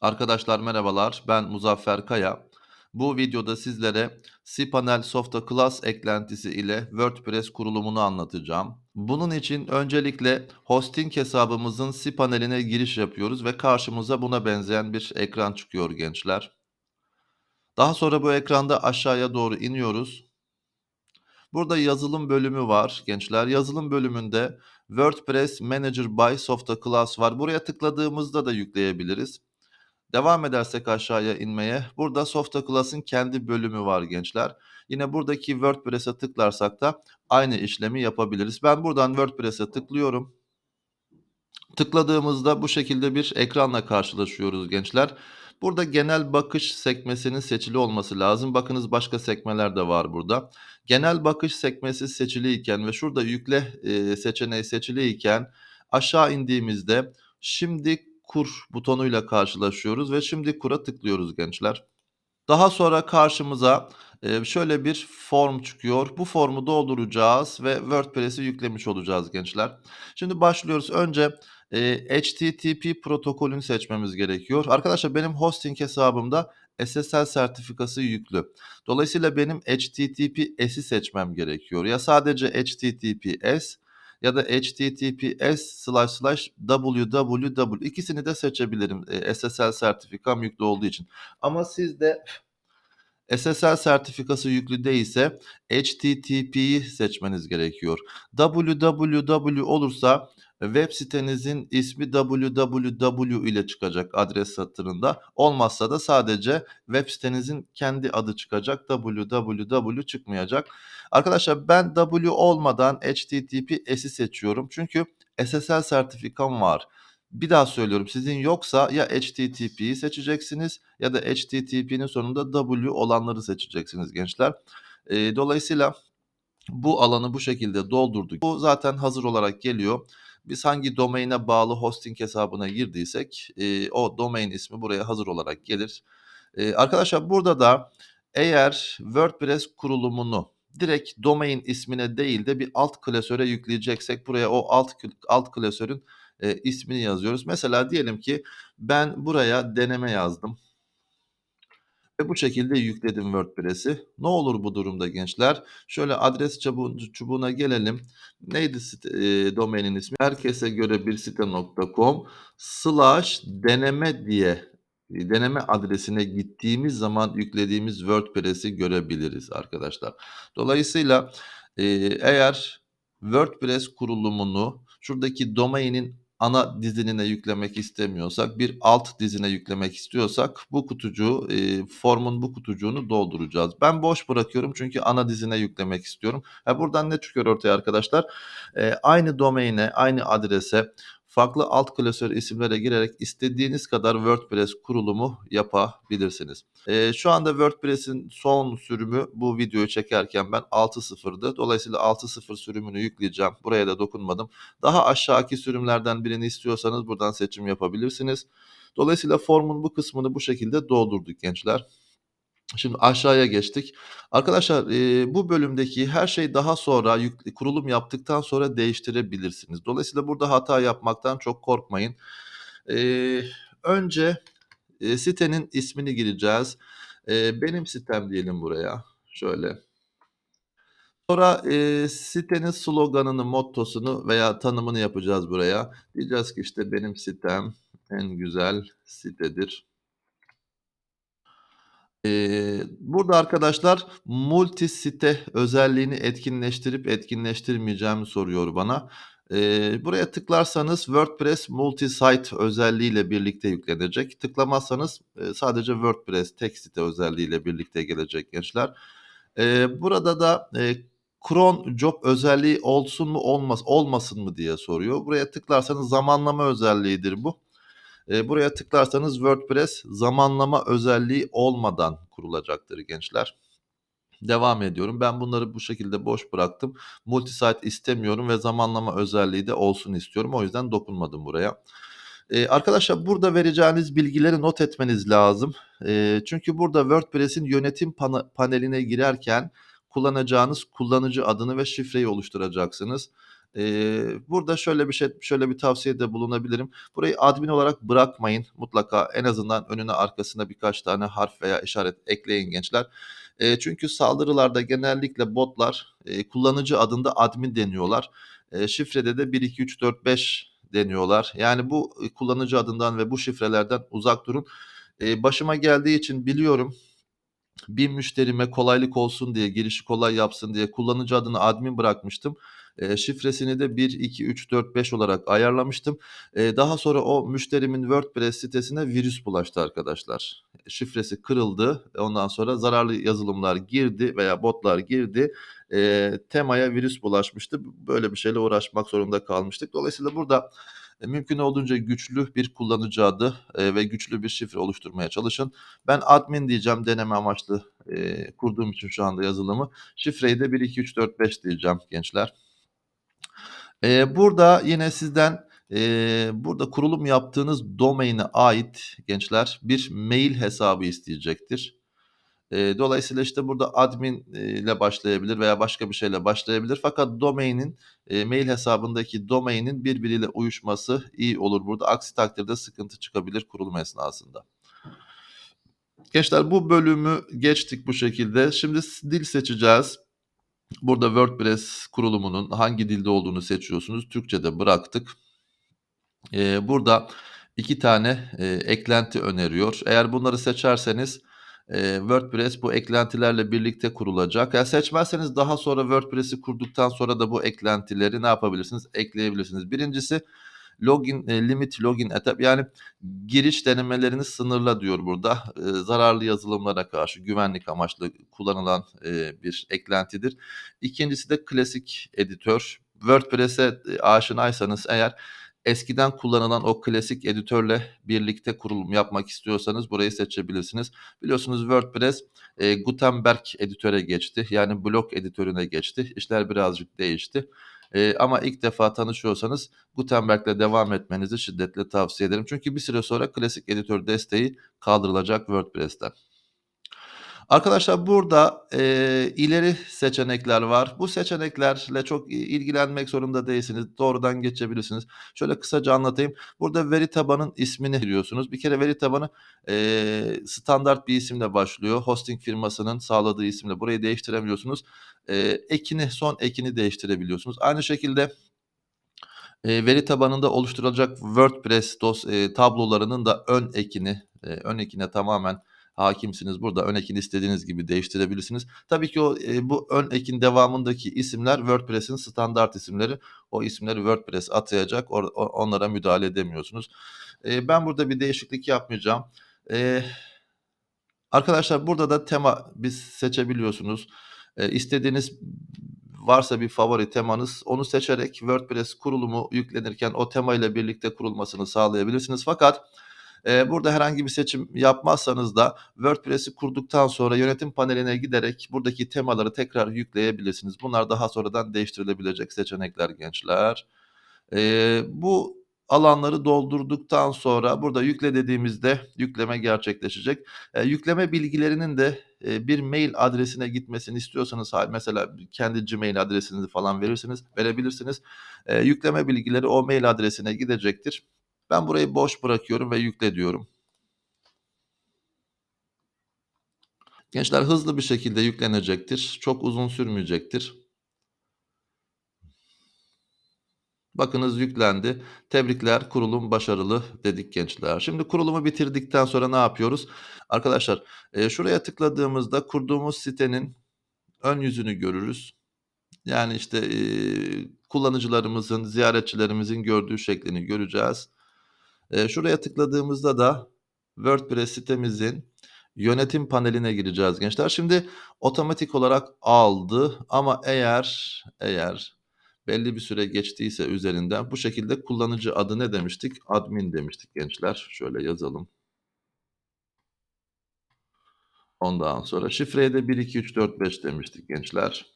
Arkadaşlar merhabalar, ben Muzaffer Kaya. Bu videoda sizlere cPanel Softa Class eklentisi ile WordPress kurulumunu anlatacağım. Bunun için öncelikle hosting hesabımızın cPanel'ine giriş yapıyoruz ve karşımıza buna benzeyen bir ekran çıkıyor gençler. Daha sonra bu ekranda aşağıya doğru iniyoruz. Burada yazılım bölümü var gençler. Yazılım bölümünde WordPress Manager by Softa Class var. Buraya tıkladığımızda da yükleyebiliriz. Devam edersek aşağıya inmeye, burada Softa Class'ın kendi bölümü var gençler. Yine buradaki WordPress'e tıklarsak da aynı işlemi yapabiliriz. Ben buradan WordPress'e tıklıyorum. Tıkladığımızda bu şekilde bir ekranla karşılaşıyoruz gençler. Burada genel bakış sekmesinin seçili olması lazım. Bakınız başka sekmeler de var burada. Genel bakış sekmesi seçiliyken ve şurada yükle seçeneği seçiliyken aşağı indiğimizde şimdi kur butonuyla karşılaşıyoruz ve şimdi kura tıklıyoruz gençler. Daha sonra karşımıza e, şöyle bir form çıkıyor. Bu formu dolduracağız ve WordPress'i yüklemiş olacağız gençler. Şimdi başlıyoruz. Önce e, HTTP protokolünü seçmemiz gerekiyor. Arkadaşlar benim hosting hesabımda SSL sertifikası yüklü. Dolayısıyla benim HTTPS'i seçmem gerekiyor. Ya sadece HTTPS ya da https slash slash www ikisini de seçebilirim e, SSL sertifikam yüklü olduğu için. Ama sizde SSL sertifikası yüklü değilse HTTP'yi seçmeniz gerekiyor. www olursa web sitenizin ismi www ile çıkacak adres satırında. Olmazsa da sadece web sitenizin kendi adı çıkacak. www çıkmayacak. Arkadaşlar ben W olmadan HTTPS'i seçiyorum. Çünkü SSL sertifikam var. Bir daha söylüyorum sizin yoksa ya HTTP'yi seçeceksiniz ya da HTTP'nin sonunda W olanları seçeceksiniz gençler. Ee, dolayısıyla bu alanı bu şekilde doldurduk. Bu zaten hazır olarak geliyor. Biz hangi domaine bağlı hosting hesabına girdiysek e, o domain ismi buraya hazır olarak gelir. E, arkadaşlar burada da eğer WordPress kurulumunu direkt domain ismine değil de bir alt klasöre yükleyeceksek buraya o alt alt klasörün e, ismini yazıyoruz. Mesela diyelim ki ben buraya deneme yazdım. Ve bu şekilde yükledim WordPress'i. Ne olur bu durumda gençler? Şöyle adres çubuğu, çubuğuna gelelim. Neydi site, e, domainin ismi? Herkese göre bir site.com slash deneme diye e, deneme adresine gittiğimiz zaman yüklediğimiz WordPress'i görebiliriz arkadaşlar. Dolayısıyla e, eğer WordPress kurulumunu şuradaki domainin ana dizinine yüklemek istemiyorsak, bir alt dizine yüklemek istiyorsak bu kutucuğu, eee, formun bu kutucuğunu dolduracağız. Ben boş bırakıyorum çünkü ana dizine yüklemek istiyorum. Ha, buradan ne çıkıyor ortaya arkadaşlar? Eee, aynı domaine, aynı adrese farklı alt klasör isimlere girerek istediğiniz kadar WordPress kurulumu yapabilirsiniz. Eee, şu anda WordPress'in son sürümü bu videoyu çekerken ben 6.0'dı. Dolayısıyla 6.0 sürümünü yükleyeceğim. Buraya da dokunmadım. Daha aşağıki sürümlerden birini istiyorsanız buradan seçim yapabilirsiniz. Dolayısıyla formun bu kısmını bu şekilde doldurduk gençler. Şimdi aşağıya geçtik. Arkadaşlar e, bu bölümdeki her şey daha sonra yük, kurulum yaptıktan sonra değiştirebilirsiniz. Dolayısıyla burada hata yapmaktan çok korkmayın. E, önce e, sitenin ismini gireceğiz. E, benim sitem diyelim buraya. Şöyle. Sonra e, sitenin sloganını, mottosunu veya tanımını yapacağız buraya. Diyeceğiz ki işte benim sitem en güzel sitedir. Burada arkadaşlar multi site özelliğini etkinleştirip etkinleştirmeyeceğimi soruyor bana. Buraya tıklarsanız WordPress multi site özelliğiyle birlikte yüklenecek. Tıklamazsanız sadece WordPress tek site özelliğiyle birlikte gelecek gençler. Burada da cron job özelliği olsun mu olmaz olmasın mı diye soruyor. Buraya tıklarsanız zamanlama özelliğidir bu. E, buraya tıklarsanız WordPress zamanlama özelliği olmadan kurulacaktır gençler. Devam ediyorum. Ben bunları bu şekilde boş bıraktım. Multisite istemiyorum ve zamanlama özelliği de olsun istiyorum. O yüzden dokunmadım buraya. Ee, arkadaşlar burada vereceğiniz bilgileri not etmeniz lazım. Ee, çünkü burada WordPress'in yönetim paneline girerken kullanacağınız kullanıcı adını ve şifreyi oluşturacaksınız. Burada şöyle bir şey şöyle bir tavsiyede bulunabilirim. Burayı admin olarak bırakmayın. Mutlaka en azından önüne arkasına birkaç tane harf veya işaret ekleyin gençler. Çünkü saldırılarda genellikle botlar, kullanıcı adında admin deniyorlar. Şifrede de 1, 2, 3, 4, 5 deniyorlar. Yani bu, kullanıcı adından ve bu şifrelerden uzak durun. Başıma geldiği için biliyorum. Bir müşterime kolaylık olsun diye, girişi kolay yapsın diye kullanıcı adını admin bırakmıştım. Eee, şifresini de 1, 2, 3, 4, 5 olarak ayarlamıştım. Eee, daha sonra o müşterimin WordPress sitesine virüs bulaştı arkadaşlar. Şifresi kırıldı. Ondan sonra zararlı yazılımlar girdi veya botlar girdi. Eee, temaya virüs bulaşmıştı. Böyle bir şeyle uğraşmak zorunda kalmıştık. Dolayısıyla burada, mümkün olduğunca güçlü bir kullanıcı adı, eee, ve güçlü bir şifre oluşturmaya çalışın. Ben admin diyeceğim deneme amaçlı, eee, kurduğum için şu anda yazılımı. Şifreyi de 1, 2, 3, 4, 5 diyeceğim gençler. Burada yine sizden, burada kurulum yaptığınız domaine ait gençler bir mail hesabı isteyecektir. Eee, dolayısıyla, işte, burada admin ile başlayabilir veya başka bir şeyle başlayabilir fakat domainin, eee, mail hesabındaki domainin birbiriyle uyuşması iyi olur burada. Aksi takdirde sıkıntı çıkabilir kurulum esnasında. Gençler bu bölümü geçtik bu şekilde. Şimdi dil seçeceğiz. Burada WordPress kurulumunun hangi dilde olduğunu seçiyorsunuz. Türkçede bıraktık. Eee, burada 2 tane, eee, eklenti öneriyor. Eğer bunları seçerseniz, eee, WordPress bu eklentilerle birlikte kurulacak. Eğer seçmezseniz daha sonra WordPress'i kurduktan sonra da bu eklentileri ne yapabilirsiniz? Ekleyebilirsiniz. 1'incisi login, eee, limit login etap yani giriş denemelerini sınırla diyor burada. Eee, zararlı yazılımlara karşı güvenlik amaçlı kullanılan, eee, bir eklentidir. 2'ncisi de klasik editör. WordPress'e, eee, aşinaysanız eğer eskiden kullanılan o klasik editörle birlikte kurulum yapmak istiyorsanız burayı seçebilirsiniz. Biliyorsunuz WordPress, eee, Gutenberg editöre geçti. Yani blok editörüne geçti. İşler birazcık değişti. Eee, ama ilk defa tanışıyorsanız Gutenberg'le devam etmenizi şiddetle tavsiye ederim. Çünkü bir süre sonra klasik editör desteği kaldırılacak WordPress'ten. Arkadaşlar burada, eee, ileri seçenekler var. Bu seçeneklerle çok, ilgilenmek zorunda değilsiniz. Doğrudan geçebilirsiniz. Şöyle kısaca anlatayım. Burada veri tabanın ismini giriyorsunuz. Bir kere veri tabanı, eee, standart bir isimle başlıyor. Hosting firmasının sağladığı isimle. Burayı değiştiremiyorsunuz. Eee, ekini, son ekini değiştirebiliyorsunuz. Aynı şekilde eee, veri tabanında oluşturulacak WordPress dos eee, tablolarının da ön ekini, eee, ön ekine tamamen hâkimsiniz. Burada ön ekini istediğiniz gibi değiştirebilirsiniz. Tabii ki o, eee, bu ön ekin devamındaki isimler WordPress'in standart isimleri. O isimleri WordPress atayacak. Or onlara müdahale edemiyorsunuz. Eee, ben burada bir değişiklik yapmayacağım. Eee, arkadaşlar burada da tema biz seçebiliyorsunuz. Eee, istediğiniz varsa bir favori temanız onu seçerek WordPress kurulumu yüklenirken o temayla birlikte kurulmasını sağlayabilirsiniz. Fakat, burada herhangi bir seçim yapmazsanız da WordPress'i kurduktan sonra yönetim paneline giderek buradaki temaları tekrar yükleyebilirsiniz. Bunlar daha sonradan değiştirilebilecek seçenekler gençler. Eee, bu alanları doldurduktan sonra burada yükle dediğimizde yükleme gerçekleşecek. Eee, yükleme bilgilerinin de, eee, bir mail adresine gitmesini istiyorsanız mesela kendi Gmail adresinizi falan verirsiniz verebilirsiniz. Eee, yükleme bilgileri o mail adresine gidecektir. Ben burayı boş bırakıyorum ve yükle diyorum. Gençler hızlı bir şekilde yüklenecektir. Çok uzun sürmeyecektir. Bakınız yüklendi. Tebrikler, kurulum başarılı dedik gençler. Şimdi kurulumu bitirdikten sonra ne yapıyoruz? Arkadaşlar, eee, şuraya tıkladığımızda kurduğumuz sitenin ön yüzünü görürüz. Yani, işte, eee, kullanıcılarımızın, ziyaretçilerimizin gördüğü şeklini göreceğiz. Eee, şuraya tıkladığımızda da WordPress sitemizin yönetim paneline gireceğiz gençler. Şimdi otomatik olarak aldı ama eğer, eğer belli bir süre geçtiyse üzerinden bu şekilde kullanıcı adı ne demiştik? Admin demiştik gençler. Şöyle yazalım. Ondan sonra şifreye de 1, 2, 3, 4, 5 demiştik gençler.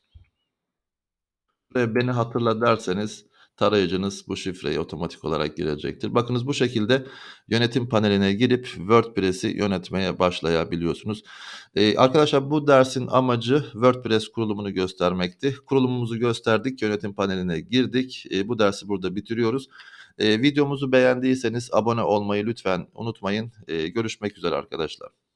Ve beni hatırla derseniz tarayıcınız bu şifreyi otomatik olarak girecektir. Bakınız bu şekilde yönetim paneline girip WordPress'i yönetmeye başlayabiliyorsunuz. Eee, arkadaşlar bu dersin amacı WordPress kurulumunu göstermekti. Kurulumumuzu gösterdik, yönetim paneline girdik. Eee, bu dersi burada bitiriyoruz. Eee, videomuzu beğendiyseniz abone olmayı lütfen unutmayın. Eee, görüşmek üzere arkadaşlar.